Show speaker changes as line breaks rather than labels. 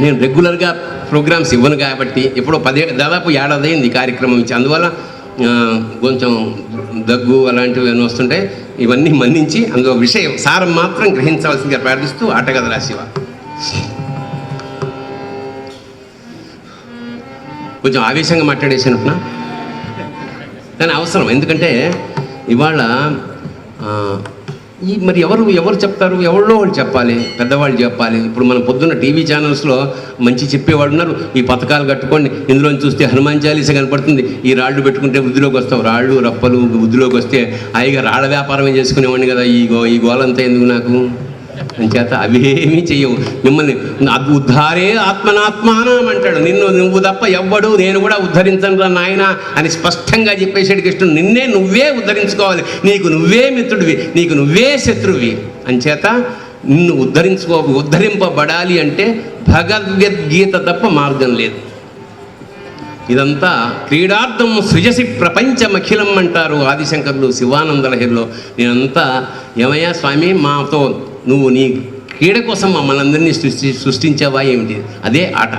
నేను రెగ్యులర్గా ప్రోగ్రామ్స్ ఇవ్వను కాబట్టి ఎప్పుడో పదే దాదాపు ఏడాది అయింది ఈ కార్యక్రమం ఇచ్చి అందువల్ల కొంచెం దగ్గు అలాంటివి ఏమైనా వస్తుంటే ఇవన్నీ మన్నించి అందులో విషయం సారం మాత్రం గ్రహించవలసిందిగా ప్రార్థిస్తూ ఆటగద రాశివ కొంచెం ఆవేశంగా మాట్లాడేసినట్టునా దాని అవసరం ఎందుకంటే ఇవాళ ఈ మరి ఎవరు ఎవరు చెప్తారు? ఎవరిలో వాళ్ళు చెప్పాలి పెద్దవాళ్ళు చెప్పాలి. ఇప్పుడు మనం పొద్దున్న టీవీ ఛానల్స్లో మంచి చెప్పేవాళ్ళు ఉన్నారు. ఈ పథకాలు కట్టుకోండి. ఇందులో చూస్తే హనుమాన్ చాలీస కనపడుతుంది. ఈ రాళ్ళు పెట్టుకుంటే వృద్ధిలోకి వస్తావు. రాళ్ళు రప్పలు వృద్ధిలోకి వస్తే హాయిగా రాళ్ళ వ్యాపారమే చేసుకునేవాడిని కదా. ఈ గో ఈ గోలంతా ఎందుకు నాకు? అంచేత అవేమీ చెయ్యవు. మిమ్మల్ని అద్ ఉద్ధారే ఆత్మనాత్మానం అంటాడు. నిన్ను నువ్వు తప్ప ఎవ్వడు నేను కూడా ఉద్ధరించను రా నాయన అని స్పష్టంగా చెప్పేసాడు కృష్ణుడు. నిన్నే నువ్వే ఉద్ధరించుకోవాలి. నీకు నువ్వే మిత్రుడివి. నీకు నువ్వే శత్రువి. అంచేత నిన్ను ఉద్ధరించుకో ఉద్ధరింపబడాలి అంటే భగవద్గీత తప్ప మార్గం లేదు. ఇదంతా క్రీడార్థం సృజసి ప్రపంచమఖిలం అంటారు ఆదిశంకర్లు శివానంద లహరిలో నేనంతా ఏమయ్యా స్వామి మాతో నువ్వు నీ క్రీడ కోసం మమ్మల్ని అందరినీ సృష్టి సృష్టించావా ఏమిటి? అదే ఆట.